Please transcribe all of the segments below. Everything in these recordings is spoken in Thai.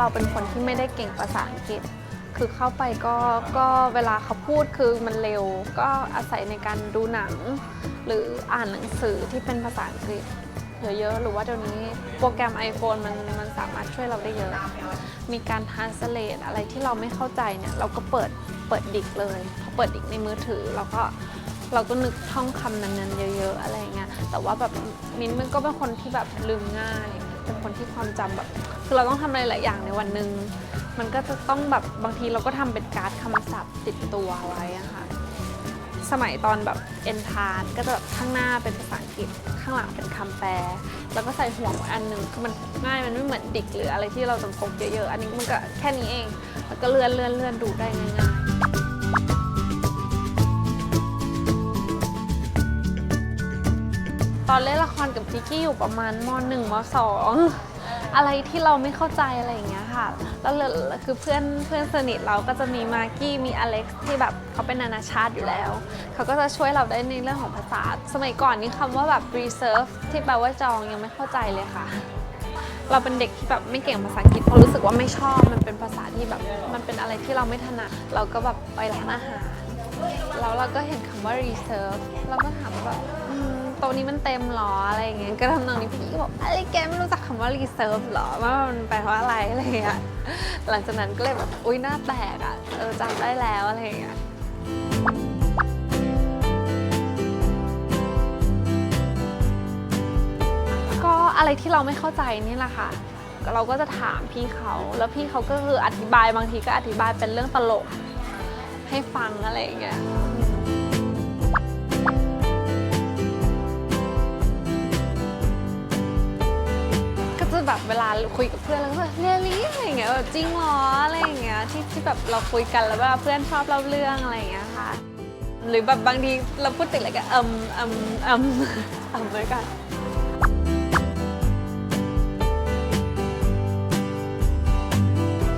เราเป็นคนที่ไม่ได้เก่งภาษาอังกฤษ คือเข้าไปก็ก็เวลาเขาพูดคือมันเร็ว ก็อาศัยในการดูหนัง หรืออ่านหนังสือที่เป็นภาษาอังกฤษเยอะๆหรือว่าเดี๋ยวนี้โปรแกรม iPhone มันมันสามารถช่วยเราได้เยอะ มีการ translate อะไรที่เราไม่เข้าใจเนี่ยเราก็เปิดเปิดดิกเลยพอเปิดดิกในมือถือเราก็เราก็นึกท่องคำนั้นๆเยอะ ๆ อะไรเงี้ยแต่ว่าแบบมิ้นท์มันก็เป็นคนที่แบบลืมง่าย เป็นคนที่ความจำแบบ คือเราต้องทำอะไรหลายอย่างในวันหนึ่งมันก็จะต้องแบบบางทีเราก็ทำเป็นการ์ดคำศัพท์ติดตัวไว้อะค่ะ สมัยตอนแบบเอนทานก็จะแบบข้างหน้าเป็นภาษาอังกฤษข้างหลังเป็นคำแปล แล้วก็ใส่ห่วงไว้อันหนึ่งคือมันง่ายมันไม่เหมือนดิกหรืออะไรที่เราต้องพกเยอะๆ อันนี้มันก็แค่นี้เอง แล้วก็เลื่อนเลื่อนเลื่อนดูได้ง่ายๆ ตอนเล่นละครกับจิกกี้อยู่ประมาณมหนึ่งมสองอะไรที่เราไม่เข้าใจอะไรอย่างเงี้ยค่ะ แล้วคือเพื่อนเพื่อนสนิทเราก็จะมีมากกี้มีอเล็กซ์ที่แบบเขาเป็นนานาชาติอยู่แล้ว เขาก็จะช่วยเราได้ในเรื่องของภาษา สมัยก่อนนี่คำว่าแบบ reserve ที่แปลว่าจองยังไม่เข้าใจเลยค่ะ เราเป็นเด็กที่แบบไม่เก่งภาษาอังกฤษเพราะรู้สึกว่าไม่ชอบ มันเป็นภาษาที่แบบมันเป็นอะไรที่เราไม่ถนัด เราก็แบบไปร้านอาหารแล้วเราก็เห็นคำว่า reserve เราก็ถามว่าแบบอื มโต๊ะนี้มันเต็มหรออะไรอย่างเงี้ยก็ทำนองนี้พี่ก็บอกอะไรแกไม่รู้จักคำว่า reserve เหรอว่ามันแปลว่าอะไรอะไรอย่างเงี้ยหลังจากนั้นก็เลยแบบอุ้ยหน้าแตกอะเออจำได้แล้วอะไรอย่างเงี้ยก็อะไรที่เราไม่เข้าใจนี่แหละค่ะ เราก็จะถามพี่เขาแล้วพี่เขาก็คืออธิบายบางทีก็อธิบายเป็นเรื่องตลกให้ฟังอะไรอย่างเงี้ย ลาคุยกับเพื่อนแล้วก็แบบเรียลี่อะไรอย่างเงี้ยแบบจริงเหรออะไรอย่างเงี้ยที่ที่แบบเราคุยกันแล้วว่าเพื่อนชอบเล่าเรื่องอะไรอย่างเงี้ยค่ะ หรือแบบบางทีเราพูดติดอะไรก็เอิมเอิมเอิมเอิมไว้กัน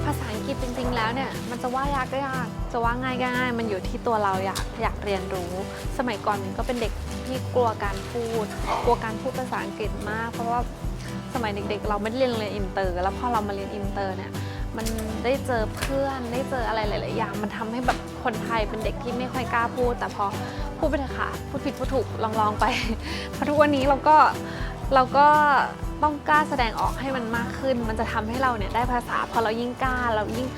ภาษาอังกฤษจริงๆแล้วเนี่ยมันจะว่ายากก็ยาก จะว่าง่ายก็ง่ายมันอยู่ที่ตัวเราอยากอยากเรียนรู้ สมัยก่อนมันก็เป็นเด็กที่กลัวการพูด กลัวการพูดภาษาอังกฤษมาก เพราะว่าสมัยเด็กๆ เราไม่ได้เรียนเรียนอินเตอร์ แล้วพอเรามาเรียนอินเตอร์เนี่ยมันได้เจอเพื่อนได้เจออะไรหลายๆอย่างมันทำให้แบบคนไทยเป็นเด็กที่ไม่ค่อยกล้าพูด แต่พอพูดไปเถอะค่ะพูดผิดพูดถูกลองๆไปเพราะทุกวันนี้เราก็เราก็ต้องกล้าแสดงออกให้มันมากขึ้น มันจะทำให้เราเนี่ยได้ภาษาพอเรายิ่งกล้าเรายิ่ง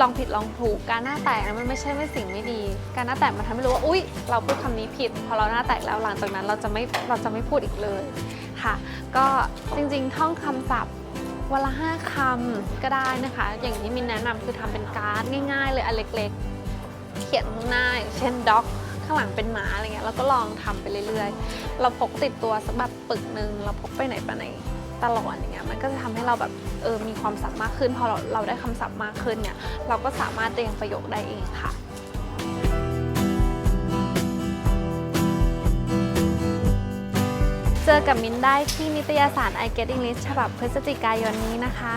ลองผิดลองถูกการหน้าแตกนะมันไม่ใช่ไม่สิ่งไม่ดี การหน้าแตกมันทำให้รู้ว่าอุ๊ย เราพูดคำนี้ผิด พอเราหน้าแตกแล้วหลังจากนั้นเราจะไม่เราจะไม่พูดอีกเลยค่ะ ก็จริงๆท่องคำศัพท์วันละห้าคำก็ได้นะคะ อย่างที่มินแนะนำคือทำเป็นการ์ดง่าย ๆ เลยอันเล็กๆ เขียนข้างหน้าอย่างเช่นด็อกข้างหลังเป็นหมาอะไรเงี้ยแล้วก็ลองทำไปเรื่อยๆ เราพกติดตัวสักแบบปึกหนึ่งเราพกไปไหนไปไหน ตลอดอย่างเงี้ยมันก็จะทำให้เราแบบเออมีความศัพท์มากขึ้น พอเราเราได้คำศัพท์มากขึ้นเนี่ยเราก็สามารถเรียงประโยคได้เองค่ะเจอกับมินได้ที่นิตยสาร I Get English ฉบับพฤศจิกายนนี้นะคะ